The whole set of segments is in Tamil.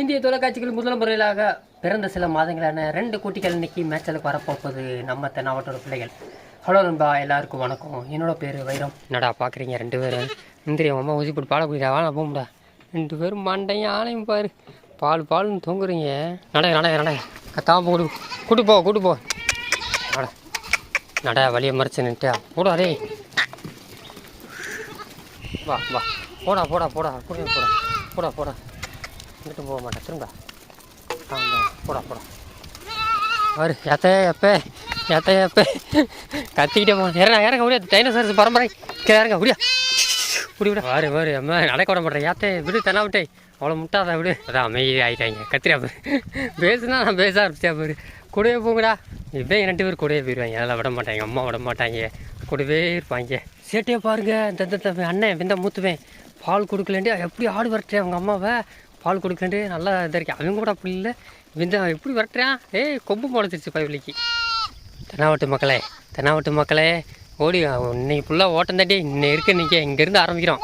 இந்திய தொலைக்காட்சிகள் முதல் முறையிலாக பிறந்த சில மாதங்களான ரெண்டு குட்டிகள் இன்னைக்கு மேட்சலுக்கு வரப்போகுது. நம்ம தென்னாவட்டோட பிள்ளைகள். ஹலோ நண்பா எல்லாருக்கும் வணக்கம். என்னோட பேர் வைரம். என்னடா பார்க்குறீங்க ரெண்டு பேரும்? இந்திரிய அம்மா ஊசி போட்டு பாட குடிடா வாங்க போம்டா. ரெண்டு பேரும் மண்டையும் ஆளையும் பாரு. பால் பால்னு தூங்குறீங்க. நட நட நட. கத்தாம கூட்டு கூட்டு போ கூட்டு போ. நட நட வழியை மறைச்சு நின்ட்டா போடா டேய். வா வா. போடா போடா போடா. போடா போடா. போடா போடா. இங்கிட்டு போக மாட்டேன். திரும்ப. போடா போடா. வரு எத்த எப்பே எத்த எப்பே கத்திக்கிட்டே போகணும். இறங்க இறங்க முடியாது டைனோசர்ஸ் பரம்பரை. கீழே இறங்க முடியா இப்படி விட வாரு வாரு அம்மா நடக்க விட மாட்டேன். ஏத்தே விடு தென்னா விட்டே. அவ்வளோ முட்டாத விடு. அதான் அமைதி ஆகிட்டாங்க கத்திரியா பாரு. பேசுனா நான் பேச ஆரம்பிச்சா பாரு. கூடவே போங்கடா. இவன் ரெண்டு பேர் கூடவே போயிடுவாங்க அதெல்லாம் விட மாட்டாங்க. அம்மா விட மாட்டாங்க. கூடவே இருப்பாங்க. சேட்டையை பாருங்க. இந்த இந்த இந்த அண்ணன் விந்த மூத்துவேன். பால் கொடுக்கலேண்டி எப்படி ஆடு வரட்டேன் அவங்க அம்மாவை? பால் கொடுக்கலேண்டி நல்லா இதாக இருக்கு. அவங்க கூட அப்படி இல்லை. விந்த எப்படி வரட்டுறான். ஏய் கொம்பு முளைச்சிருச்சு பயவிலைக்கு தென்னாவட்டு மக்களே தென்னாவட்டு மக்களே. ஓடி இன்னைக்கு ஃபுல்லாக ஓட்டம் தாண்டி இன்னும் இருக்கு இன்றைக்கி இங்கேருந்து ஆரம்பிக்கிறோம்.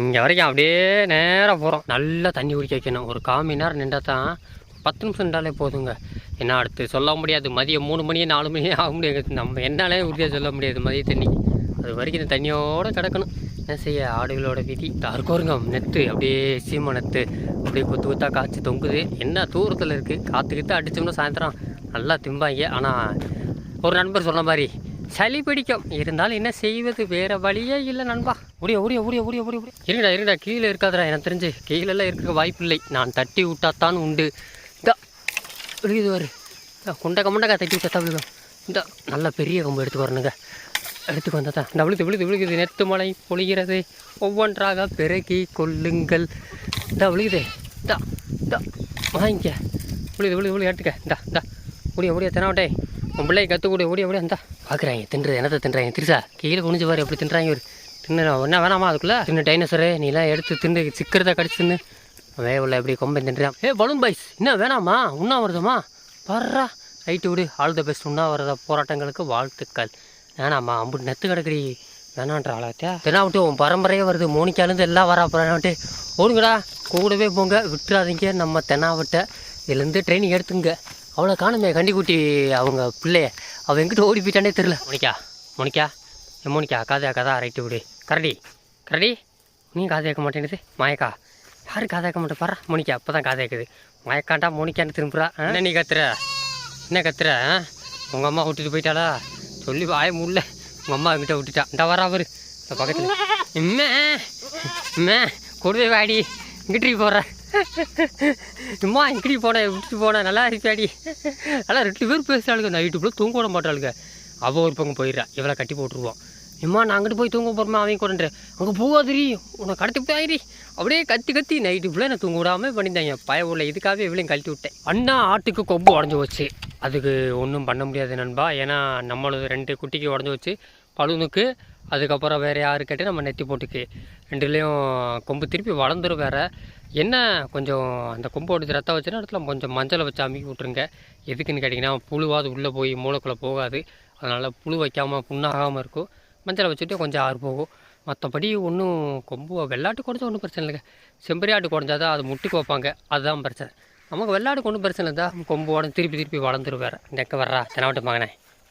இங்கே வரைக்கும் அப்படியே நேராக போகிறோம் நல்லா தண்ணி குடிக்க வைக்கணும். ஒரு கால் மணி நேரம் நின்றா தான் பத்து நிமிஷம் நின்றாலே போதுங்க. என்ன அடுத்து சொல்ல முடியாது. மதியம் மூணு மணி நாலு மணி ஆக முடியாது. நம்ம என்னாலே உறுதியாக சொல்ல முடியாது மதிய தண்ணி அது வரைக்கும் இந்த தண்ணியோடு கிடக்கணும். என்ன செய்ய ஆடுகளோட விதி தற்கோருங்க நெத்து அப்படியே சீம நெத்து அப்படியே கொத்து கொத்தா காய்ச்சி தொங்குது. என்ன தூரத்தில் இருக்குது காற்றுக்கிட்டு அடிச்சோம்னா சாயந்தரம் நல்லா திம்பாங்க. ஆனால் ஒரு நண்பர் சொன்ன மாதிரி சளி பிடிக்கும். இருந்தாலும் என்ன செய்வது? வேற வழியே இல்லை நண்பா. ஓடிய ஓடிய ஓடிய ஓடிய ஓடிய ஓடிய. இருங்கடா இருங்கடா கீழே இருக்காதடா எனக்கு தெரிஞ்சு. கீழெல்லாம் இருக்க வாய்ப்பில்லை. நான் தட்டி விட்டாத்தான் உண்டு. இதா விழுகுது வரு குண்டக்க முண்டக்கா தட்டி விட்டா விழுகும் இந்த நல்ல பெரிய கம்பு எடுத்து வரணுங்க எடுத்துக்கு வந்தா இந்த விழுது விழுது விழுகுது நெத்து மழை பொழிகிறது. ஒவ்வொன்றாக பெருகி கொள்ளுங்கள். இந்த விழுகுது. தா தா வாங்கிக்க விழுது விழுது விழுது எடுத்துக்க. இந்தா இந்தா. முடிய முடிய தினாவட்டே. உன் பிள்ளைய கற்றுக்கூடிய ஓடிய ஓடிய இந்தா. பார்க்குறாங்க தின்றது என்னத்தை தின்றாங்க? திருசா கீழே குனிஞ்சு பாரு எப்படி தின்றாங்க ஒரு தின்னு என்ன வேணாமா அதுக்குள்ளே? தின்னு டைனோசரு நீலாம் எடுத்து தின்னு சிக்கிறத கடிச்சு தின்னு. உள்ள எப்படி கொம்பை தின்றான். ஏ பலூன் பாய்ஸ் என்ன வேணாமா? உண்ணாவிரதமா? வர்றா. ரைட்டு விடு. ஆல் த பெஸ்ட் உண்ணாவிரத போராட்டங்களுக்கு வாழ்த்துக்கள். வேணாம்மா அம்பு நெத்து கிடக்குடி வேணான்ற ஆளாத்தியா தெனாவிட்டு உன் பரம்பரையே வருது மோனிக்காலேருந்து எல்லாம் வரா அப்புறம்ட்டு ஓடுங்கடா கூடவே போங்க விட்டுறாதீங்க. நம்ம தெனாவட்டை இதுலேருந்து ட்ரைனிங் எடுத்துங்க. அவளை காணுமே கண்டிக்குட்டி அவங்க பிள்ளைய. அவள் எங்கிட்ட ஓடி போயிட்டானே தெரில மோனிக்கா மோனிக்கா என் மோனிக்கா காதா கதா ரைட்டு விடு. கரடி கரடி நீ காது கேட்க மாட்டேங்குது மாயக்கா யாரு காது கேட்க மாட்டேன்? பாரு மோனிக்கா அப்போ தான் காது கேட்குது மயக்காண்டா மோனிக்கான்னு திரும்புறா என்ன நீ கத்துற? என்ன கத்துற உங்கள் அம்மா விட்டுட்டு போயிட்டாளா? சொல்லி வாய முடியல உங்கள் அம்மா எங்கிட்ட விட்டுட்டா. இந்த வரா அவரு. இந்த பக்கத்தில். இம்மே. இம்மே. கொடுவே வாடி. இங்கிட்டு போகிற இம்மா இங்கிட்டு போனேன் விட்டுட்டு போனேன் நல்லா இருப்பாடி நல்லா ரெண்டு பேர் பேசுகிறாளுங்க நைட்டு ஃபுல்லாக தூங்க விட மாட்டாளுங்க. அவள் ஒரு பக்கம் போயிடுறா. இவளை கட்டி போட்டுருவோம் இம்மா நான் அங்கிட்டு போய் தூங்க போகிறோமா அவன் கூட அங்கே போகாதிரி உன்னை கடத்தி போய் ஆயிரி. அப்படியே கத்தி கத்தி நைட்டு ஃபுல்லாக நான் தூங்க விடாமல் பண்ணியிருந்தாங்க பய உள்ள இதுக்காகவே இவளையும் கழட்டி விட்டேன். அண்ணா ஆட்டுக்கு கொம்பு உடஞ்சி போச்சு. அதுக்கு ஒன்றும் பண்ண முடியாது நண்பா. ஏன்னா நம்மளது ரெண்டு குட்டிக்கு உடஞ்சி வச்சு பழுனுக்கு அதுக்கப்புறம் வேறு யாரு கேட்டு நம்ம நெத்தி போட்டுக்கு. ரெண்டுலேயும் கொம்பு திருப்பி வளர்ந்துரும் வேற. என்ன கொஞ்சம் அந்த கொம்பு உடஞ்சி ரத்தம் வச்சுன்னா இடத்துல கொஞ்சம் மஞ்சளை வச்சு அமுக்கி விட்ருங்க எதுக்குன்னு கேட்டிங்கன்னா புழுவாது உள்ளே போய் மூளைக்குள்ளே போகாது. அதனால் புழு வைக்காமல் புண்ணாகாமல் இருக்கும். மஞ்சளை வச்சுட்டு கொஞ்சம் ஆறு போகும். மற்றபடி ஒன்றும் கொம்பு வெள்ளாட்டு குறைஞ்சா ஒன்றும் பிரச்சனை இல்லைங்க. செம்பரி ஆட்டு குறைஞ்சாதான் அது முட்டுக்கு வைப்பாங்க. அதுதான் பிரச்சனை. நமக்கு வெள்ளாடு ஒன்றும் பிரச்சனை இல்லை தான் கொம்பு உடனே திருப்பி திருப்பி வளர்ந்துரும் வேறு. நெக்க வர்றா தெனாவட்டு மகனே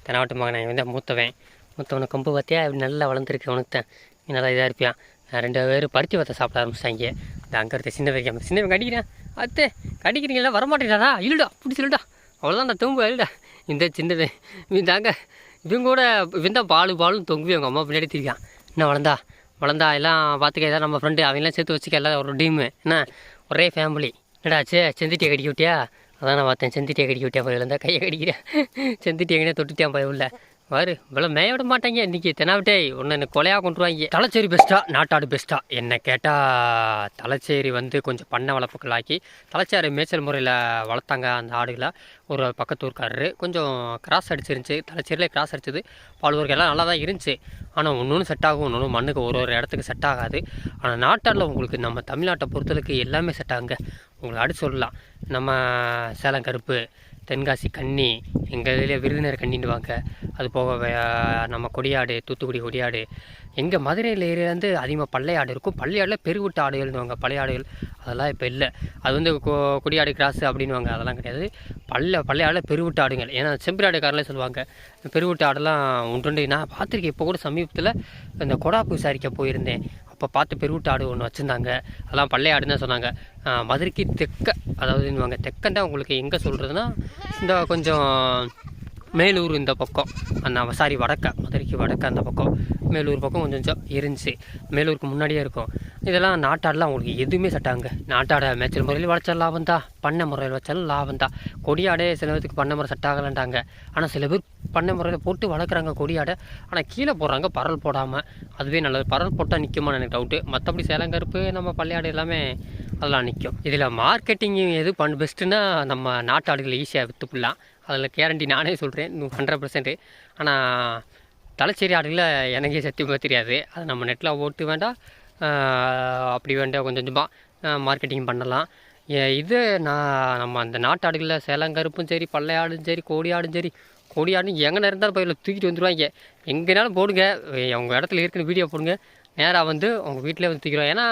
தெனாவட்டு மகனே இவன் தான் மூத்தவன். மூத்தவனை கொம்பு பார்த்தியா? நல்லா வளர்ந்துருக்கு அவனுக்கு தான். நீ நல்லா இதாக இருப்பியான் ரெண்டு பேர் பருத்தி வத்தை சாப்பிட ஆரம்பிச்சிட்டாங்க. இந்த அங்கே இருக்க சின்ன வைக்காம சின்னவன் கடிக்கிறேன். அத்தே கடிக்கிறீங்களா? வரமாட்டேங்கிறாரா இல்லடா பிடிச்சி சொல்லுடா அவ்வளோதான் அந்த தூங்குவேன் இல்லடா. இந்த சின்னவன் இவன் தாங்க இவங்க கூட இவன் தான் பாலு பாலும் தொங்குவி அவங்க அம்மா பின்னாடி திரிக்கான் என்ன வளர்ந்தா வளர்ந்தா எல்லாம் பார்த்துக்க ஏதாவது நம்ம ஃப்ரெண்டு அவங்களாம் சேர்த்து வச்சுக்க எல்லாம் ஒரு டீமு என்ன? ஒரே ஃபேமிலி என்னடாச்சு செந்திட்டியை கடிக்க விட்டியா? அதான் நான் பார்த்தேன் செந்திட்டியை கடிக்க விட்டியா போய் இருந்தால் கையை கடிக்கிறேன் செந்திட்டி எங்கேயே தொட்டுட்டியான் போய் உள்ள. வாரு இவ்வளோ மேய விட மாட்டாங்க. இன்னைக்கு தெனாவிட்டே ஒன்று என்ன கொலையாக கொண்டுருவாங்க தலைச்சேரி பெஸ்ட்டா நாட்டாடு பெஸ்ட்டா என்ன கேட்டால் தலைச்சேரி வந்து கொஞ்சம் பண்ணை வளர்ப்புகளாக்கி தலைச்சேரி மேய்ச்சல் முறையில் வளர்த்தாங்க அந்த ஆடுகளை. ஒரு பக்கத்தூர்க்காரரு கொஞ்சம் கிராஸ் அடிச்சிருந்துச்சு. தலைச்சேரியில் கிராஸ் அடிச்சது. பால்வர்கள் எல்லாம் நல்லா தான் இருந்துச்சு. ஆனால் ஒன்று ஒன்று செட் ஆகும் ஒன்று மண்ணுக்கு ஒரு ஒரு இடத்துக்கு செட் ஆகாது. ஆனால் நாட்டாடில் உங்களுக்கு நம்ம தமிழ்நாட்டை பொறுத்தளவுக்கு எல்லாமே செட் ஆகுங்க. உங்களை அடிச்சு சொல்லலாம். நம்ம சேலம் கருப்பு தென்காசி கன்னி எங்கள் இதில் விருதுநர் கன்னிடுவாங்க அது போக நம்ம கொடியாடு தூத்துக்குடி கொடியாடு. எங்கள் மதுரையில் ஏரியாலேருந்து அதிகமாக பள்ளையாடு இருக்கும். பள்ளையாடில் பெருவிட்ட ஆடுகள்னுவாங்க பழைய ஆடுகள். அதெல்லாம் இப்போ இல்லை. அது வந்து கொ கொடியாடு கிராஸ் அப்படின்னுவாங்க. அதெல்லாம் கிடையாது. பல்ல பள்ளையாடில் பெருவிட்ட ஆடுங்கள் ஏன்னா செம்பிராடுக்காரங்களே சொல்லுவாங்க பெருவிட்ட ஆடெல்லாம் உண்டு நான் பார்த்துருக்கேன். இப்போ கூட சமீபத்தில் இந்த கொடாப்பு விசாரிக்க போயிருந்தேன். அப்போ பார்த்து பெருவிட்டு ஆடு ஒன்று வச்சுருந்தாங்க. அதெல்லாம் பள்ளை ஆடுன்னு தான் சொன்னாங்க மதுரைக்கு தெக்க அதாவது தெற்கன் தான் உங்களுக்கு எங்கே சொல்கிறதுனா இந்த கொஞ்சம் மேலூர் இந்த பக்கம். அந்த சாரி வடக்க மதுரைக்கு வடக்க அந்த பக்கம். மேலூர் பக்கம் கொஞ்சம் கொஞ்சம் இருந்துச்சு. மேலூருக்கு முன்னாடியே இருக்கும். இதெல்லாம் நாட்டாடெலாம் உங்களுக்கு எதுவுமே சட்டாங்க. நாட்டாடை மேய்ச்சல் முறையில் வளர்ச்சாலும் லாபம் தான். பண்ணை முறையில் வச்சாலும் லாபம் தான். கொடியாடே சில பேருக்கு பண்ணை முறை செட் ஆனால் சில பேர் பண்ணை முறையில் போட்டு வளர்க்குறாங்க கொடியாடை. ஆனால் கீழே போடுறாங்க பரல் போடாமல் அதுவே நல்லது. பரல் போட்டால் நிற்குமான்னு எனக்கு டவுட்டு மற்றபடி சேலங்கருப்பு நம்ம பள்ளியாடு எல்லாமே அதெல்லாம் நிற்கும் இதில் மார்க்கெட்டிங் எது பண் பெஸ்ட்டுன்னா நம்ம நாட்டாடுகளை ஈஸியாக விற்றுப்பிடலாம் அதில் கேரண்டி நானே சொல்கிறேன் ஹண்ட்ரட் பர்சன்ட்டு ஆனால் தலைச்சேரி ஆடுகளில் எனக்கே சத்தியமாக தெரியாது. அது நம்ம நெட்டில் ஓட்டு வேண்டாம் அப்படி வேண்டாம் கொஞ்சம் கொஞ்சமாக மார்க்கெட்டிங் பண்ணலாம். ஏ- இது நான் நம்ம அந்த நாட்டாடுகளில் சேலங்கருப்பும் சரி பள்ளையாடும் சரி கோடியாடும் சரி கோடியாடும் எங்கே இருந்தாலும் போய் தூக்கிட்டு வந்துடுவாங்க எங்கேனாலும் போடுங்க. உங்கள் இடத்துல இருக்கிற வீடியோ போடுங்க. நேராக வந்து உங்கள் வீட்டிலே வந்து தூக்கிடுவோம் ஏன்னா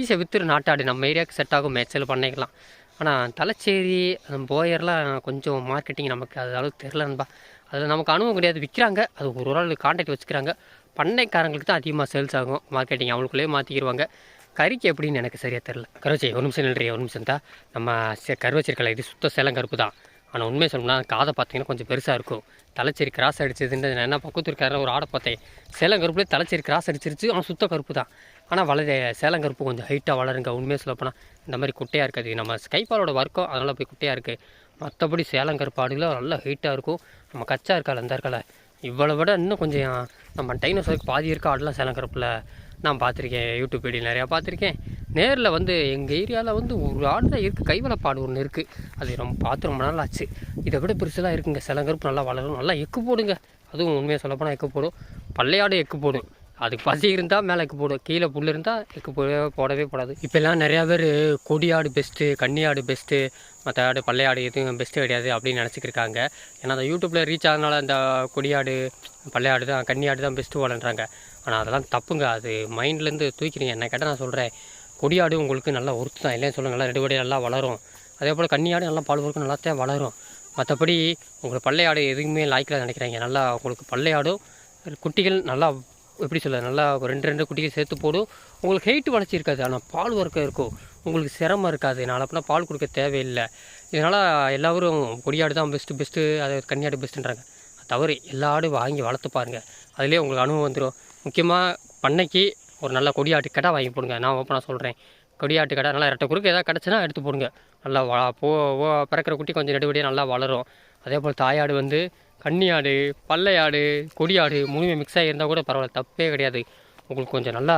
ஈஸியாக வித்துரு நாட்டாடு நம்ம ஏரியாவுக்கு செட் ஆகும். மேய்ச்சல் பண்ணிக்கலாம் ஆனால் தலைச்சேரி போயர்லாம் கொஞ்சம் மார்க்கெட்டிங் நமக்கு அது அளவுக்கு தெரிலன்பா அதில் நமக்கு அனுபவம் கிடையாது. விற்கிறாங்க அது ஒரு ஒரு ஆள் கான்டாக்ட் வச்சுக்கிறாங்க. பண்ணைக்காரங்களுக்கு தான் அதிகமாக சேல்ஸ் ஆகும். மார்க்கெட்டிங் அவங்களுக்குள்ளேயே மாற்றிக்கிடுவாங்க கறிக்கு எப்படின்னு எனக்கு சரியாக தெரில கருவச்சி ஒரு நிமிஷம் நில்றி ஒரு நிமிஷம் தான் நம்ம செ- கருவச்சிருக்கல இது சுத்த சேலங்கருப்பு தான். ஆனால் உண்மையை சொல்லணும்னா காதை பார்த்தீங்கன்னா கொஞ்சம் பெருசாக இருக்கும். தலைச்சேரி கிராஸ் அடிச்சதுன்னு நான் என்ன பக்கத்து இருக்கார ஒரு ஆடை பார்த்தேன். சேலம் கருப்புலேயே தலைச்சேரி கிராஸ் அடிச்சிருச்சு. ஆனால் சுத்த கருப்பு தான். ஆனால் வளர சேலங்கருப்பு கொஞ்சம் ஹைட்டாக வளருங்க. உண்மையை சொல்லப்போனால் இந்த மாதிரி குட்டையாக இருக்காது. நம்ம ஸ்கைபாலோட ஒர்க்கோ அதனால் போய் குட்டையாக இருக்குது மற்றபடி சேலங்கருப்பு ஆடுகள் நல்லா ஹைட்டாக இருக்கும். நம்ம கச்சா இருக்கால அந்த இருக்கால. இவ்வளோ விட இன்னும் கொஞ்சம் நம்ம டைனோசருக்கு பாதி இருக்க ஆடெலாம் சேலங்கருப்பில் நான் பார்த்துருக்கேன். யூடியூப் வீடியோ நிறையா பார்த்துருக்கேன். நேரில் வந்து எங்கள் ஏரியாவில் வந்து ஒரு ஆடு தான் இருக்குது கைவளப்பாடு ஒன்று இருக்குது அது ரொம்ப பார்த்து ரொம்ப நாள் ஆச்சு. இதை விட பெருசெலாம் இருக்குங்க. சிலங்கருப்பு நல்லா வளரும். நல்லா எக்கு போடுங்க. அதுவும் உண்மையாக சொல்லப்போனால் எக்கு போடும். பள்ளையாடு எக்கு போடும். அதுக்கு பசி இருந்தால் மேலே எக்கு போடும் கீழே புல் இருந்தால் எக்கு போடவே போடவே போடாது. இப்போல்லாம் நிறையா பேர் கொடி ஆடு பெஸ்ட்டு கன்னியாடு பெஸ்ட்டு மற்ற ஆடு பள்ளையாடு எதுவும் பெஸ்ட்டு கிடையாது அப்படின்னு நினச்சிக்கிட்டு இருக்காங்க. ஏன்னா அந்த யூடியூப்பில் ரீச் ஆனதுனால இந்த கொடியாடு பள்ளையாடு தான் கன்னியாடு தான் பெஸ்ட்டு வளர்றாங்க ஆனால் அதெல்லாம் தப்புங்க. அது மைண்ட்லேருந்து தூக்கிறீங்க என்ன கேட்டால் நான் சொல்கிறேன் கொடியாடு உங்களுக்கு நல்லா ஒருத்து தான். இல்லைன்னு சொல்ல நல்லா ரெண்டு நல்லா வளரும். அதே போல் கன்னியாடு நல்லா பால் கொடுக்கும் நல்லா தான் வளரும் மற்றபடி உங்களுக்கு பள்ளையாடு எதுவுமே லாய்க்கில் நினைக்கிறாங்க. நல்லா உங்களுக்கு பள்ளையாடும் குட்டிகள் நல்லா எப்படி சொல்ல நல்லா ஒரு ரெண்டு ரெண்டு குட்டியை சேர்த்து போடும் உங்களுக்கு ஹெயிட் வளர்ச்சி இருக்காது ஆனால் பால் வர்க்கம் இருக்கும். உங்களுக்கு சிரமம் இருக்காது. நான் அப்படின்னா பால் கொடுக்க தேவையில்லை. இதனால் எல்லோரும் கொடியாடு தான் பெஸ்ட்டு பெஸ்ட்டு அது கன்னியாடு பெஸ்ட்டுன்றாங்க தவறு. எல்லா ஆடும் வாங்கி வளர்த்து பாருங்கள் அதிலே உங்களுக்கு அனுபவம் வந்துடும் முக்கியமாக பண்ணைக்கு ஒரு நல்ல கொடியாட்டு கடை வாங்கி போடுங்க. நான் ஓப்பனாக சொல்கிறேன் கொடியாட்டு கடை நல்லா இரட்டை குறுக்கு எதாவது கிடச்சுன்னா எடுத்து போடுங்க. நல்லா வ போ ஓ- பிறக்கிற குட்டி கொஞ்சம் நெடுவடியாக நல்லா வளரும். அதே போல் தாயாடு வந்து கன்னியாடு பல்லையாடு கொடியாடு மூணுமே மிக்ஸ் ஆகியிருந்தால் கூட பரவாயில்ல தப்பே கிடையாது. உங்களுக்கு கொஞ்சம் நல்லா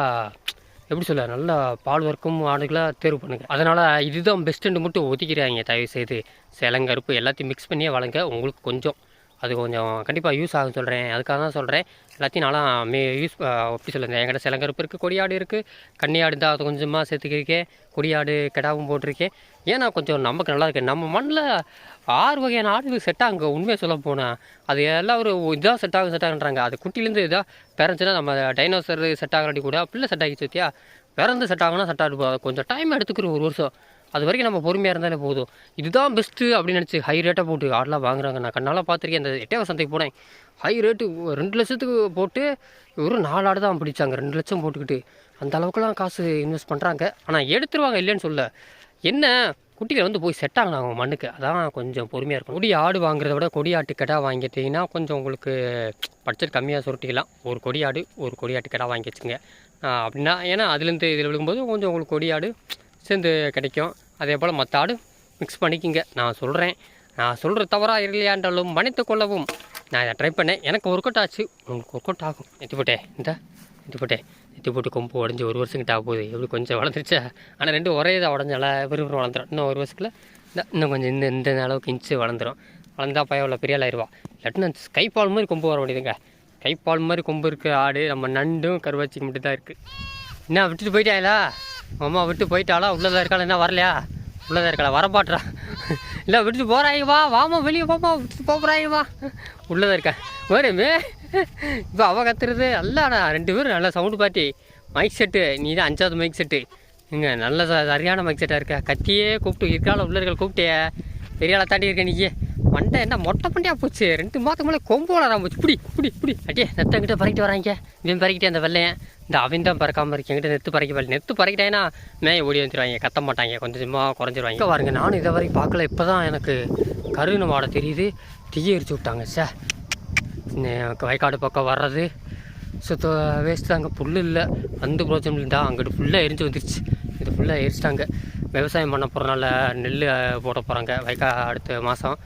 எப்படி சொல்ல நல்லா பால் வர்க்கம் ஆடுகளாக தேர்வு பண்ணுங்கள் அதனால் இதுதான் பெஸ்ட்டுன்னு மட்டும் ஒதுக்கிறாங்க தயவு செய்து சேலங்கருப்பு எல்லாத்தையும் மிக்ஸ் பண்ணியே வளங்க உங்களுக்கு கொஞ்சம் அது கொஞ்சம் கண்டிப்பாக யூஸ் ஆகும் சொல்கிறேன் அதுக்காக தான் சொல்கிறேன் எல்லாத்தையும் நான்லாம் மே யூஸ் எப்படி சொல்லுங்க. என்கிட்ட சிலங்கருப்பு இருக்குது கொடியாடு இருக்குது கன்னியாடு தான் அது கொஞ்சமாக சேர்த்துக்கிருக்கேன். கொடியாடு கெடாவும் போட்டிருக்கேன். ஏன்னா கொஞ்சம் நமக்கு நல்லா இருக்கு. நம்ம மண்ணில் ஆறு வகையான ஆடுகள் செட் ஆகுங்க. உண்மையை சொல்ல போனால் அது எல்லாம் ஒரு இதாக செட் ஆகும் செட் ஆகுன்றாங்க. அது குட்டிலேருந்து இதாக பிறந்துச்சுன்னா நம்ம டைனோசர் செட் ஆகிறாட்டி கூட பிள்ளை செட் ஆகிச்சு சத்தியா பிறந்து செட் ஆகுனா செட் ஆகிட்டு போகுது கொஞ்சம் டைம் எடுத்துக்கிறோம் ஒரு வருஷம். அது வரைக்கும் நம்ம பொறுமையாக இருந்தாலே போதும். இதுதான் பெஸ்ட்டு அப்படின்னு நினச்சி ஹை ரேட்டாக போட்டு ஆடெலாம் வாங்குறாங்க. நான் கண்ணால் பார்த்துருக்கேன். இந்த எட்டே சந்தைக்கு போனேன். ஹை ரேட்டு ரெண்டு லட்சத்துக்கு போட்டு ஒரு நாலு ஆடு தான் பிடிச்சாங்க. ரெண்டு லட்சம் போட்டுக்கிட்டு. அந்த அளவுக்குலாம் காசு இன்வெஸ்ட் பண்ணுறாங்க ஆனால் எடுத்துருவாங்க இல்லைன்னு சொல்ல. என்ன? குட்டிகள் வந்து போய் செட் ஆகலாம் அவங்க மண்ணுக்கு. அதான் கொஞ்சம் பொறுமையாக இருக்கும் கொடி ஆடு வாங்குறத விட கொடி ஆட்டு கடை வாங்கிட்டீங்கன்னா கொஞ்சம் உங்களுக்கு பட்ஜெட் கம்மியாக சுருட்டிக்கலாம் ஒரு கொடி ஆடு ஒரு கொடி ஆட்டு கடை வாங்கி வச்சுங்க அப்படின்னா ஏன்னா அதுலேருந்து இதில் விழுகும்போது கொஞ்சம் உங்களுக்கு கொடி ஆடு சேர்ந்து கிடைக்கும். அதே போல் மற்ற ஆடு மிக்ஸ் பண்ணிக்கிங்க. நான் சொல்கிறேன் நான் சொல்கிற தவறாக இல்லையாண்டாலும் மன்னித்து கொள்ளவும். நான் இதை ட்ரை பண்ணேன். எனக்கு ஒர்க் அவுட் ஆச்சு. உங்களுக்கு ஒர்க் அவுட் ஆகும். நெத்தி போட்டேன் இந்த. நெத்தி போட்டேன் நெத்தி போட்டு கொம்பு உடஞ்சி ஒரு வருஷம் கிட்ட ஆக போகுது எப்படி கொஞ்சம் வளர்ந்துருச்சா? ஆனால் ரெண்டும் ஒரே இதாக உடஞ்சால விறுவிறு வளர்ந்துடும் இன்னும் ஒரு வருஷத்துல இந்த இன்னும் கொஞ்சம் இந்த இந்த அளவுக்கு இன்ச்சு வளர்ந்துடும் வளர்ந்தா பையன் பெரிய ஆளாயிருவா ஆயிடுவா இல்லாட்டினா கைப்பால் மாதிரி கொம்பு வர முடியுதுங்க கைப்பால் மாதிரி கொம்பு இருக்க ஆடு நம்ம நண்டும் கருவாச்சிக்கு மட்டும் தான் இருக்குது என்ன விட்டுட்டு போயிட்டாங்களா அம்மா விட்டு போயிட்டாளா? உள்ளதாக இருக்காளா? என்ன வரலையா? உள்ளதாக இருக்காளா? வரப்பாட்டுறா இல்லை விட்டுட்டு போகிறாங்க வா. வாமா வெளியே போமா. விட்டுட்டு போகிறாங்க வா. உள்ளதான் இருக்கேன் வருமே இப்போ அவ கத்துறது நல்லாடா ரெண்டு பேரும் நல்லா சவுண்டு பாட்டி. மைக் செட்டு நீ தான் அஞ்சாவது மைக் செட்டு இங்கே நல்ல சரியான மைக் செட்டாக இருக்க? கத்தியே கூப்பிட்டு இருக்கால உள்ளர்கள் கூப்பிட்டே? பெரிய ஆளை தாண்டி இருக்க நீங்க மண்டை என்ன மொட்டை பண்டியா போச்சு? ரெண்டு மாதத்துக்கு மேலே கொம்பு வளராம போச்சு பிடி பிடி பிடி. அடியே நெத்தங்கிட்ட பறக்கிட்டு வராங்க. இவன் பறக்கிட்டே அந்த வெள்ளையன். இந்த அவன் தான் பறக்காமல் இருக்கு. என்கிட்ட நெத்து பறக்க வரல நெத்து பறக்கிட்டேன்னா மேய ஓடி வந்துடுவாங்க கத்த மாட்டாங்க. கொஞ்சம் கொஞ்சமாக குறைஞ்சிருவாங்க. இங்க பாருங்க நானும் இதை வரைக்கும் பார்க்கல. இப்போ தான் எனக்கு கருவின மாட தெரியுது. தீய எரிச்சு விட்டாங்க சார் வயக்காடு பக்கம் வர்றது. சுத்த வேஸ்ட் அங்கே புல் இல்லை. வந்து பிரோஜனம் இருந்தால் அங்கிட்டு ஃபுல்லாக எரிஞ்சு வந்துருச்சு. இது ஃபுல்லாக எரிச்சிட்டாங்க. விவசாயம் பண்ண போகிறனால நெல் போட போகிறாங்க வயக்கா அடுத்த மாதம்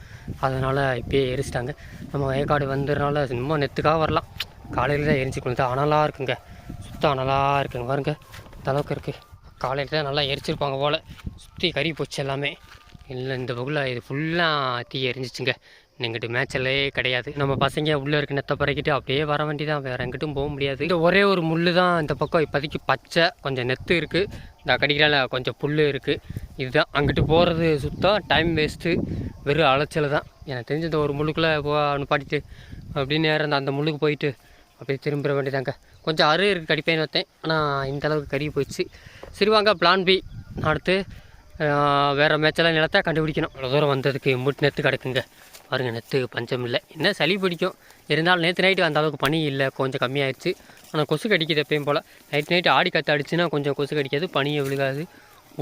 அதனால் இப்பயே எரிச்சிட்டாங்க. நம்ம வயக்காடு வந்ததுனால சும்மா நெத்துக்காக வரலாம். காலையில் தான் எரிஞ்சு கொடுத்தா அனலாக இருக்குங்க. சுத்தம் அனலாக இருக்குங்க. பாருங்க. அளவுக்கு இருக்குது காலையில் தான் நல்லா எரிச்சிருப்பாங்க போல். சுற்றி கறி போச்சு எல்லாமே. இல்லை இந்த பகுல இது ஃபுல்லாக தீ எரிஞ்சிச்சுங்க. எங்கிட்ட மேட்சலே கிடையாது. நம்ம பசங்க உள்ளே இருக்க நெத்தை பறக்கிட்டு அப்படியே வர வேண்டியதான் வேறு எங்கிட்டும் போக முடியாது. இந்த ஒரே ஒரு முள் தான் இந்த பக்கம் இப்போதைக்கு பச்சை. கொஞ்சம் நெத்து இருக்குது இந்த கடிக்கலால் கொஞ்சம் புல் இருக்குது இதுதான். அங்கிட்டு போகிறது சுத்தம் டைம் வேஸ்ட்டு வெறும் அலைச்சல் தான். எனக்கு தெரிஞ்ச இந்த ஒரு முள்ளுக்குள்ளே போ பாட்டிட்டு அப்படின்னு நேரம் அந்த அந்த முள்ளுக்கு போயிட்டு அப்படியே திரும்பிட வேண்டியதாங்க. கொஞ்சம் அரு இருக்கு கடிப்பேன்னு வைத்தேன் ஆனால் இந்த அளவுக்கு கறி போயிடுச்சு. சரி வாங்க பிளான் பி அடுத்து வேறு வேற மேட்செல்லாம் நிலத்தை கண்டுபிடிக்கணும். அவ்வளோ தூரம் வந்ததுக்கு மூட்டு நெத்து கிடக்குங்க. பாருங்கள் நெத்து பஞ்சம் இல்லை. என்ன சளி பிடிக்கும்? இருந்தாலும் நேற்று நைட்டு அந்த அளவுக்கு பனி இல்லை. கொஞ்சம் கம்மியாயிடுச்சு. ஆனால் கொசு கடிக்குது எப்பயும் போல். நைட் நைட்டு ஆடி கற்று அடிச்சுன்னா கொஞ்சம் கொசு கடிக்காது பனியை விழுகாது.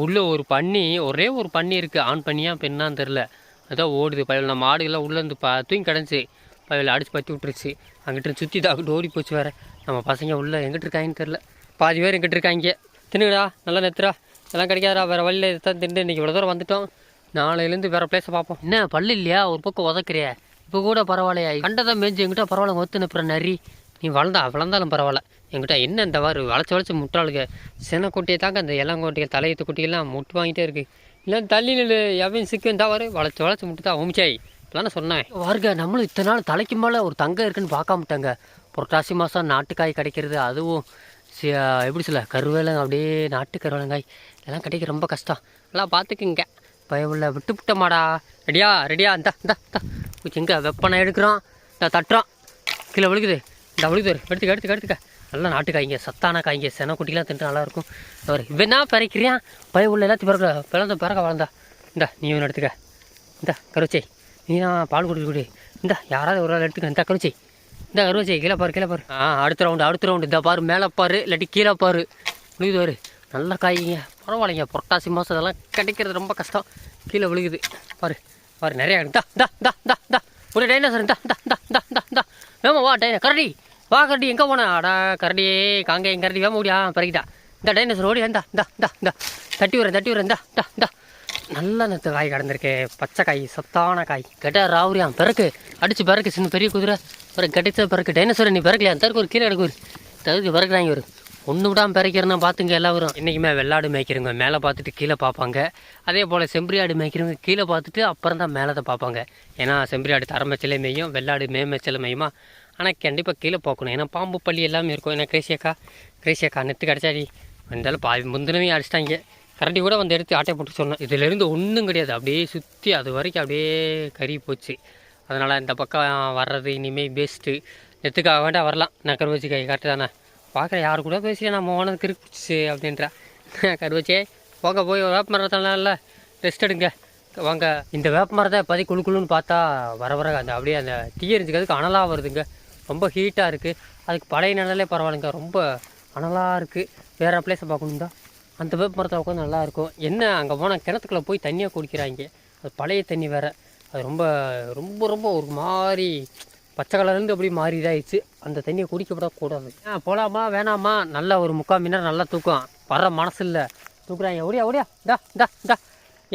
உள்ளே ஒரு பன்னி ஒரே ஒரு பன்னி இருக்குது. ஆண் பண்ணியாக பெண்ணான்னு தெரில அதான் ஓடுது பயில். நம்ம ஆடுகள்லாம் உள்ளேருந்து பா தூங்கி கிடந்துச்சு. பயல் அடிச்சு பற்றி விட்டுருச்சு. அங்கிட்டு சுற்றி தாக்கிட்டு ஓடி போச்சு வேறு. நம்ம பசங்க உள்ளே எங்கிட்டு இருக்காங்கன்னு தெரில பாதி பேர் எங்கிட்டு இருக்காங்க? தின்னுடா நல்லா நெத்துறா எல்லாம் கிடைக்காதா வேறு வழியில் தான் தின்னு இன்றைக்கி இவ்வளோ தூரம் வந்துட்டோம். நாளையிலேருந்து வேறு பிளேஸை பார்ப்போம். என்ன பல்லு இல்லையா? ஒரு பக்கம் உதக்குறியா. இப்போ கூட பரவாயில்லையா. கண்டதான் மேய்ஞ்சி எங்கிட்ட பரவாயில்ல ஒத்து நிப்புற நரி. நீ வளர்ந்தா வளர்ந்தாலும் பரவாயில்ல. எங்கிட்ட என்ன இந்த வாரு வளச்சி வளச்சி முட்டாளுங்க? சின்ன குட்டியை தாங்க அந்த இளங்கோட்டிகள் தலையத்து குட்டியெல்லாம் முட்டு வாங்கிட்டே இருக்குது இல்லை தள்ளி நில்லு. எவன் சிக்கன் தான் வரு. வளைச்சு வளர்த்து முட்டு தான் ஓமிச்சாய். இப்பெல்லாம் சொன்னேன். வாருங்க நம்மளும் இத்தனை நாள் தலைக்கு மேலே ஒரு தங்கம் இருக்குன்னு பார்க்காமட்டாங்க புரட்டாசி மாதம் நாட்டுக்காய் கிடைக்கிறது அதுவும் சி- எப்படி சொல்ல கருவேலை அப்படியே நாட்டு கருவேலங்காய் இதெல்லாம் கிடைக்க ரொம்ப கஷ்டம். எல்லாம் பார்த்துக்குங்க. பயவுள்ள விட்டு விட்டமாடா ரெடியா ரெடியா இந்த இந்த இந்த. எங்கே வெப்பனை எடுக்கிறோம் இந்த தட்டுறோம் கீழே விழுகுது. இந்த விழுகுது. எடுத்துக்க எடுத்துக்க எடுத்துக்க. நல்லா நாட்டு காய்ங்க சத்தான காய்ங்க சென குட்டிலாம் தின்று நல்லா இருக்கும் அவர் இவன் என்ன பறிக்கிறியா? பய உள்ள எல்லாத்தையும் பிறக்க பிறந்த பிறக்க வளர்ந்தா. இந்த நீ ஒன்று எடுத்துக்க. இந்த கருவச்சை. நீ தான் பால் குடி குடி. இந்த யாராவது ஒரு ஆள் எடுத்துக்க. இந்த கருவச்சை. இந்த கருவச்சை கீழே பாரு கீழே பாரு. ஆ அடுத்த ரவுண்டு அடுத்த ரவுண்டு இந்த பாரு மேலே பாரு இல்லாட்டி கீழே பாரு. விழுகுது பாரு. நல்ல காய்ங்க. பரவாயில்லைங்க. புரட்டாசி மாதம் இதெல்லாம் கிடைக்கிறது ரொம்ப கஷ்டம். கீழே விழுகுது. பாரு பாரு நிறையா தா தா தா தா தா ஒரு டைனோசர் இந்தா தா தா தா இந்தா. தா வேமா வா டைன கரடி. வா கரடி எங்கே போனா? அடா கரடி காங்கேயம் கரடி வேம முடியா பறக்கிட்டா. இந்த டைனோசர் ஓடி வந்தா. இந்தா இந்தா இந்தா. தட்டி வரேன் தட்டி வரேன் இந்தா இந்தா இந்தா. நல்ல நத்து காய் கிடந்திருக்கு. பச்சை காய் சத்தான காய். கெட்ட ராவுரியாம் பிறக்கு. அடிச்சு பிறக்கு சின்ன பெரிய குதிரை. பிறகு கடிச்ச பிறகு டைனோசர் நீ பிறக்கலையா? தருக்கு ஒரு கீழே கிடக்கு தகுதி பிறக்குறாங்க ஒரு ஒன்று விடாமல் பிறக்கிறனா பார்த்துங்க எல்லாரும். இன்றைக்குமே வெள்ளாடு மேய்க்கிறவங்க மேலே பார்த்துட்டு கீழே பார்ப்பாங்க அதே போல் செம்பரியாடு மேய்க்கிறவங்க கீழே பார்த்துட்டு அப்புறம் தான் மேலே தான் பார்ப்பாங்க ஏன்னா செம்பரி ஆடு மேயும் வெள்ளாடு மே மேய்ச்சல மேயுமா? ஆனால் கண்டிப்பாக கீழே போக்கணும் ஏன்னா பாம்பு பள்ளி எல்லாமே இருக்கும். ஏன்னா கிரேசியக்கா கிரேசியக்கா நெத்து கிடச்சாடி இருந்தாலும் பாதி முந்தினவே அடிச்சிட்டாங்க. கரண்டி கூட வந்து எடுத்து ஆட்டை போட்டு சொன்னேன். இதுலேருந்து ஒன்றும் கிடையாது. அப்படியே சுற்றி அது வரைக்கும் அப்படியே கறி போச்சு. அதனால் இந்த பக்கம் வர்றது இனிமேல் பெஸ்ட்டு நெத்துக்காக வேண்டாம் வரலாம். நான் கருவச்சி கை கரெக்டு தானே. பார்க்குற யார் கூட பேசி நம்ம ஓனது கிருப்பிச்சு அப்படின்றா. கருவச்சே போங்க போய் ஒரு வேப்ப மரத்தனால ரெஸ்ட் எடுங்க. வாங்க. இந்த வேப்ப மரத்தை பதி குழு குழுன்னு பார்த்தா வர வர அந்த அப்படியே அந்த தீயரிஞ்சுக்கிறதுக்கு அனலாக வருதுங்க. ரொம்ப ஹீட்டாக இருக்குது அதுக்கு பழைய நிழலே பரவாயில்லைங்க. ரொம்ப அனலாக இருக்குது வேறு பிளேஸை பார்க்கணுந்தா அந்த வேப்பமரத்தில் உட்காந்து நல்லாயிருக்கும் என்ன அங்கே போனால் கிணத்துக்குள்ளே போய் தண்ணியை குடிக்கிறாங்க. அது பழைய தண்ணி வேறு. அது ரொம்ப ரொம்ப ரொம்ப ஒரு மாதிரி பச்சை கலர்லேருந்து அப்படியே மாறி இதாகிடுச்சு அந்த தண்ணியை குடிக்கப்படக்கூடாது ஆ போகலாமா வேணாமா? நல்ல ஒரு முக்கால் மணி நேரம் நல்லா தூக்கம். வர மனசு இல்லை. தூக்குறாங்க. ஒடியா ஒடியா டா டா டா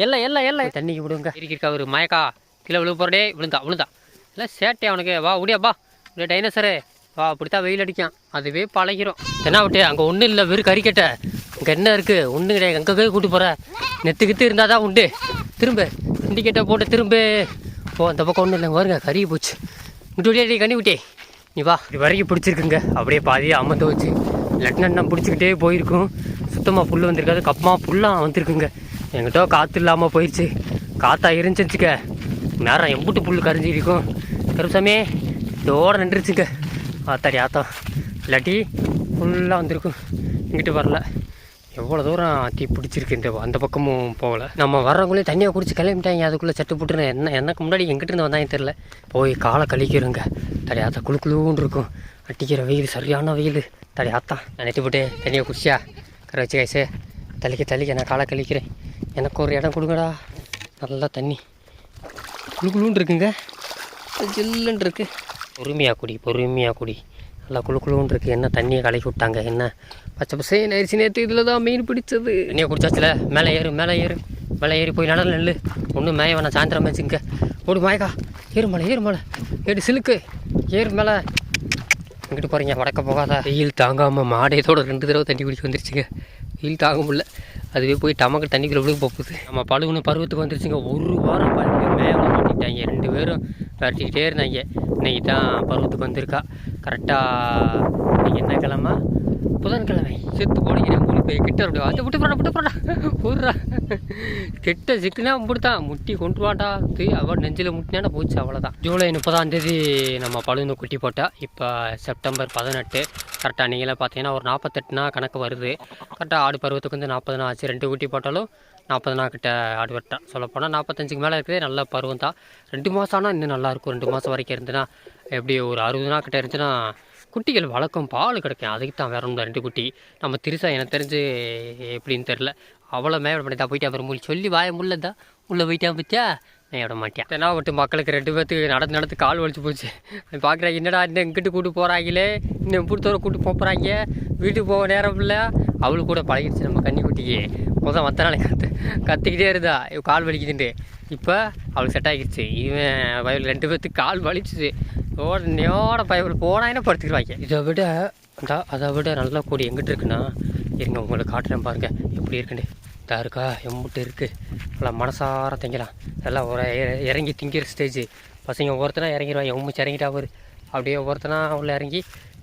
எல்லாம் எல்லாம் எல்லாம். தண்ணிக்கு விடுங்க. இருக்கா ஒரு மயக்கா. கீழே விழுப்புறடே விழுந்தா விழுந்தா. இல்லை சேட்டை அவனுக்கு. வா ஒடியா பா இல்லை டைனோசரு. வா அப்படித்தான் வெயில் அடிக்கும். அதுவே பழகிரும். என்ன விட்டே அங்கே ஒன்றும் இல்லை வெறும் கறிக்கட்டை. அங்கே என்ன இருக்குது ஒன்றும் கிடையாது. எங்கே போய் கூட்டி போகிற நெத்து கித்து இருந்தால் தான் உண்டு. திரும்ப. இண்டிகேட்டை போட்டு திரும்ப. போ அந்த பக்கம் ஒன்றும் இல்லைங்க வருங்க கறி போச்சு. விட்டு விட்டியா கண்ணி விட்டே. நீ வா. இப்படி வரைக்கும் பிடிச்சிருக்குங்க. அப்படியே பாதியாக அமர்ந்து வச்சு லெட்னன் பிடிச்சிக்கிட்டே போயிருக்கும். சுத்தமாக புல் வந்திருக்காது. கப்பமாக புல்லாக வந்திருக்குங்க. எங்கிட்ட காற்று இல்லாமல் போயிடுச்சு காற்றா இருந்துச்சுக்க நேரம் எம்புட்டு புல் கரைஞ்சி இருக்கும். கருப்பசாமி இதோட நின்றுச்சுங்க. ஆத்தாடி ஆத்தம் இல்லாட்டி ஃபுல்லாக வந்திருக்கும். இங்கிட்டு வரல. எவ்வளோ தூரம் தீ பிடிச்சிருக்கு இந்த அந்த பக்கமும் போகல. நம்ம வர்றவங்களே தண்ணியை குடிச்சு கிளம்பிட்டாங்க. அதுக்குள்ளே சட்டு போட்டுருந்தேன் என்ன எனக்கு முன்னாடி எங்கிட்டிருந்து வந்தாங்க தெரில போய் காலை கழிக்கிறோங்க. தடி ஆத்தா குளு குளுன்னு இருக்கும். அட்டிக்கிற வெயில் சரியான வெயில். தடி ஆத்தா நினைட்டு போட்டு தண்ணியை குடிச்சியா? கரை வச்சு கைசே தள்ளிக்க தள்ளிக்க நான் காலை கழிக்கிறேன். எனக்கு ஒரு இடம் கொடுங்கடா. நல்லா தண்ணி. குளு இருக்குங்க. ஜில்லுன்னு இருக்குது பொறுமையாக குடி பொறுமையாக குடி. நல்லா குளு குழுன்னு இருக்கு. என்ன தண்ணியை கலக்கி விட்டாங்க? என்ன? பச்சை பசே நரிசி நேற்று இதில் தான் மீன் பிடிச்சது. தண்ணியை குடிச்சாச்சுல? மேலே ஏறு மேலே ஏறு. மேலே ஏறி போய் நடல நெல் ஒன்றும் மேய வேணாம் சாயந்தரம் மேய்ச்சிங்க ஓடு மாயக்கா. ஏறு மலை ஏறு மலை. ஏடு சிலுக்கு. ஏறு மேலே. இங்கிட்டு போகிறீங்க வடக்க போகாத. வெயில் தாங்காமல் மாடையத்தோட ரெண்டு தடவை தண்ணி குடிக்க வந்துருச்சுங்க. வெயில் தாங்க முடியல. அதுவே போய் டமக்கு தண்ணிக்குள்ள விழுக போகுது. நம்ம பழுகுன பருவத்துக்கு வந்துருச்சுங்க. ஒரு வாரம் பாருங்க மேலே மாட்டிட்டாங்க. ரெண்டு பேரும் விரட்டிக்கிட்டே இருந்தாங்க. இன்னைக்கு தான் பருவத்துக்கு வந்திருக்கா. கரெக்டாக இன்றைக்கி என்ன கிழமை? புதன்கிழமை. செத்து போடுகிறேன் மூணு போய் கிட்ட அப்படி அது விட்டு போடா விட்டு போடா போடுறா. கெட்ட சிக்குனா முடித்தான் முட்டி கொண்டு வாண்டா தூய் அவள் நெஞ்சில் முட்டினா போச்சு அவ்வளோதான் ஜூலை முப்பதாம் தேதி நம்ம பழுந்து குட்டி போட்டா. இப்போ செப்டம்பர் பதினெட்டு. கரெக்டாக நீங்களே பார்த்தீங்கன்னா ஒரு நாற்பத்தெட்டுனா கணக்கு வருது. கரெக்டாக ஆடு பருவத்துக்கு வந்து நாற்பது நாள் ஆச்சு. ரெண்டு குட்டி போட்டாலும் நாற்பது நாள் கிட்ட ஆடுவெட்டான் சொல்லப்போனால் நாற்பத்தஞ்சுக்கு மேலே இருக்குது நல்ல பருவம் தான் ரெண்டு மாதம் ஆனால் இன்னும் நல்லாயிருக்கும் ரெண்டு மாதம் வரைக்கும் இருந்துன்னா எப்படி ஒரு அறுபது நாள் கிட்ட இருந்துச்சுன்னா குட்டிகள் வளர்க்கும் பால் கிடைக்கும். அதுக்கு தான் வேற ஒன்று ரெண்டு குட்டி. நம்ம திருசா எனக்கு தெரிஞ்சு எப்படின்னு தெரில அவ்வளோ மேவல் பண்ணி தான் போயிட்டா. அப்புறம் மூடி சொல்லி வாய முள்ளதா உள்ளே போயிட்டா பிச்சா? விட மாட்டேன் ஏன்னா விட்டு மக்களுக்கு ரெண்டு பேர்த்துக்கு நடந்து நடந்து கால் வலிச்சு போச்சு. பார்க்குறாங்க என்னடா இன்னும் இங்கிட்டு கூட்டு போகிறாங்களே இன்னும் தூரம் கூட்டு போகிறாங்க வீட்டுக்கு போக நேரம் இல்லை. அவளுக்கு கூட பழகிடுச்சு நம்ம கன்னி குட்டிக்கு முதல் மற்ற நாளைக்கு கற்று கத்திக்கிட்டே இருந்தா. கால் வலிக்குதுன்ட்டு. இப்போ அவளுக்கு செட் ஆகிடுச்சு. இவன் வயல் ரெண்டு பேர்த்துக்கு கால் வலிச்சுது. ஓட நேட பயவில் போனாங்கன்னா படுத்துக்கிடுவாங்க இதை விட அதை விட நல்ல கூடி எங்கிட்ட இருக்குன்னா? இருங்க உங்களுக்கு காட்டுறேன் பாருங்க. எப்படி இருக்குன்னு. இதாக இருக்கா? எம்பிட்டு இருக்குது நல்லா மனசார திங்கலாம். எல்லாம் ஒரு இறங்கி திங்கிற ஸ்டேஜ் பசங்க ஒவ்வொருத்தனா இறங்கிடுவாங்க எம்பிச்சு இறங்கிட்டா ஒரு அப்படியே ஒவ்வொருத்தனா உள்ள இறங்கி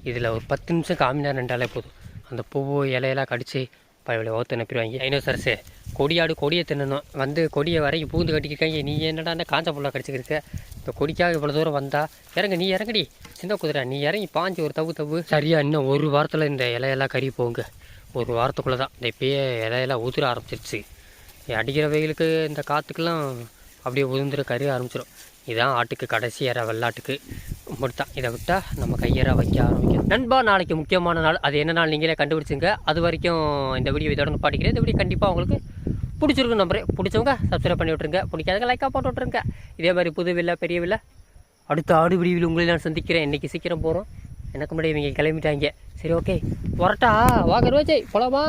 இதில் ஒரு பத்து நிமிஷம் காமி நேரம் நின்றாலே போதும். அந்த பூவு இலையெல்லாம் கடிச்சு பழைய ஓத்து ஐநூறு சரசே கொடியாடு கொடியை தின்னணும். வந்து கொடியை வரைக்கும் பூந்து கட்டிக்கிருக்காங்க நீ என்னடா அந்த காஞ்ச புல்லா கடிச்சிக்கிருக்க இப்போ கொடிக்காக இவ்வளோ தூரம் வந்தா இறங்க நீ இறங்கடி. சின்ன குதிரை நீ இறங்கி பாஞ்சு ஒரு தவு தவு. சரியாக இன்னும் ஒரு வாரத்தில் இந்த இலையெல்லாம் கறி போங்க ஒரு வாரத்துக்குள்ளே தான் இந்த இப்பயே இலையெல்லாம் உதிர ஆரம்பிச்சிருச்சு. அடிக்கிற வெயிலுக்கு இந்த காற்றுக்கெல்லாம் அப்படியே உதிர்ந்துட கறி ஆரம்பிச்சிடும் இதுதான் ஆட்டுக்கு கடைசி இற வெள்ளாட்டுக்கு. முடித்தான் இதை விட்டால் நம்ம கையற வைக்க ஆரம்பிக்கும். நண்பா நாளைக்கு முக்கியமான நாள். அது என்ன நாள் நீங்களே கண்டுபிடிச்சிங்க. அது வரைக்கும் இந்த வீடியோ தொடர்ந்து பாட்டிக்கிறேன் இந்த வீடியோ கண்டிப்பாக உங்களுக்கு பிடிச்சிருக்கும் நம்பரே பிடிச்சவங்க சப்ஸ்கிரைப் பண்ணி விட்ருங்க பிடிக்காதவங்க லைக்காக போட்டு விட்ருங்க இதே மாதிரி புது வில்ல பெரிய வில்ல அடுத்த ஆடு விடிவில் உங்களை நான் சந்திக்கிறேன். இன்றைக்கி சீக்கிரம் போகிறோம் எனக்கு முன்னாடி இவங்க கிளம்பிட்டாங்க. சரி ஓகே வரட்டா வாங்க ரோஜை போலாமா?